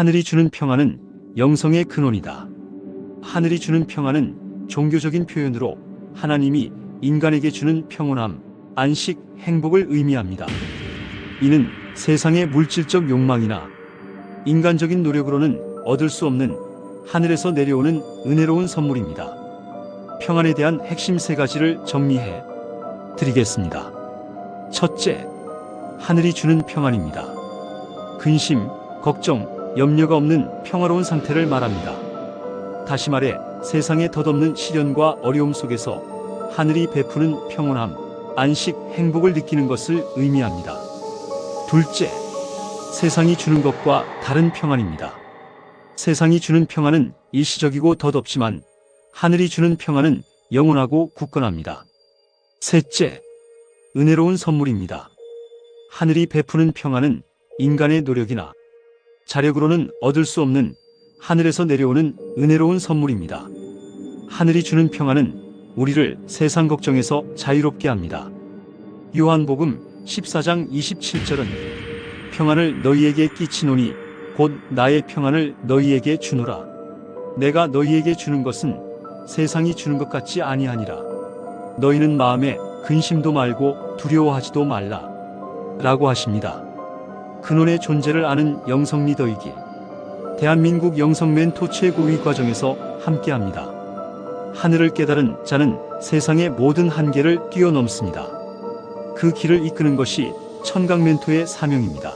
하늘이 주는 평화는 영성의 근원이다. 하늘이 주는 평화는 종교적인 표현으로 하나님이 인간에게 주는 평온함, 안식, 행복을 의미합니다. 이는 세상의 물질적 욕망이나 인간적인 노력으로는 얻을 수 없는 하늘에서 내려오는 은혜로운 선물입니다. 평안에 대한 핵심 세 가지를 정리해 드리겠습니다. 첫째, 하늘이 주는 평안입니다. 근심, 걱정, 염려가 없는 평화로운 상태를 말합니다. 다시 말해 세상의 덧없는 시련과 어려움 속에서 하늘이 베푸는 평온함, 안식, 행복을 느끼는 것을 의미합니다. 둘째, 세상이 주는 것과 다른 평안입니다. 세상이 주는 평안은 일시적이고 덧없지만 하늘이 주는 평안은 영원하고 굳건합니다. 셋째, 은혜로운 선물입니다. 하늘이 베푸는 평안은 인간의 노력이나 자력으로는 얻을 수 없는 하늘에서 내려오는 은혜로운 선물입니다. 하늘이 주는 평안은 우리를 세상 걱정에서 자유롭게 합니다. 요한복음 14장 27절은 평안을 너희에게 끼치노니 곧 나의 평안을 너희에게 주노라. 내가 너희에게 주는 것은 세상이 주는 것 같지 아니하니라. 너희는 마음에 근심도 말고 두려워하지도 말라. 라고 하십니다. 근원의 존재를 아는 영성 리더이기. 대한민국 영성 멘토 최고위 과정에서 함께합니다. 하늘을 깨달은 자는 세상의 모든 한계를 뛰어넘습니다. 그 길을 이끄는 것이 천강 멘토의 사명입니다.